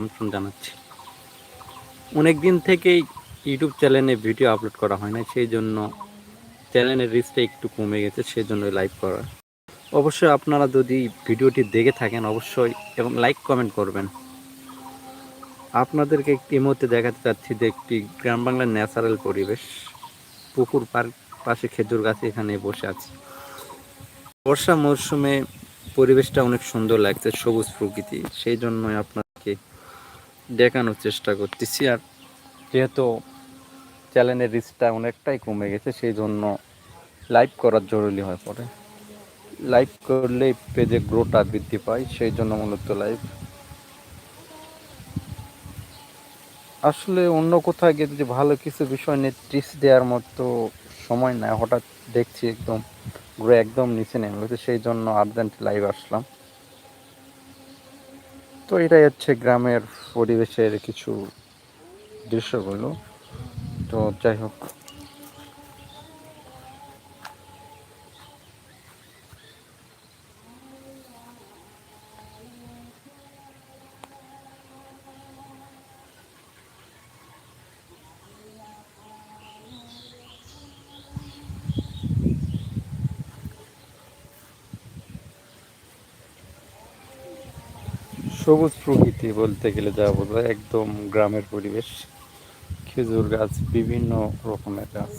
আমন্ত্রণ জানাচ্ছি। অনেক দিন থেকেই ইউটিউব চ্যানেলে ভিডিও আপলোড করা হয় না সেই জন্য চ্যানেলের রিচটা একটু কমে গেছে, সেই জন্য লাইভ করা। অবশ্যই আপনারা যদি ভিডিওটি দেখে থাকেন, অবশ্যই এবং লাইক কমেন্ট করবেন। আপনাদেরকে একটি মুহূর্তে দেখাতে চাচ্ছি যে একটি গ্রাম বাংলার ন্যাচারাল পরিবেশ। পুকুর পার্ক পাশে খেজুর গাছে এখানে বসে আছি। বর্ষা মরশুমে পরিবেশটা অনেক সুন্দর লাগছে, সবুজ প্রকৃতি, সেই জন্যই আপনাকে দেখানোর চেষ্টা করতেছি আর যেহেতু চ্যানেলের রিচটা অনেকটাই কমে গেছে, সেই জন্য লাইভ করার জরুরি হয়ে পড়ে লাইভ করলে পেজে গ্রোটা বৃদ্ধি পায়, সেই জন্য মূলত লাইভ আসলে অন্য কোথাও গিয়ে যদি ভালো কিছু বিষয় নিয়ে টিপস দেওয়ার মতো সময় নাই, হঠাৎ দেখছি একদম ঘুরে একদম নিচে নেমে গেছে, সেই জন্য আর্জেন্ট লাইভ আসলাম। তো এটাই হচ্ছে গ্রামের পরিবেশের কিছু দৃশ্যগুলো। তো যাই হোক। সবুজ প্রকৃতি বলতে গেলে যা বোঝায় একদম গ্রামের পরিবেশ। খেজুর গাছ বিভিন্ন রকমের গাছ।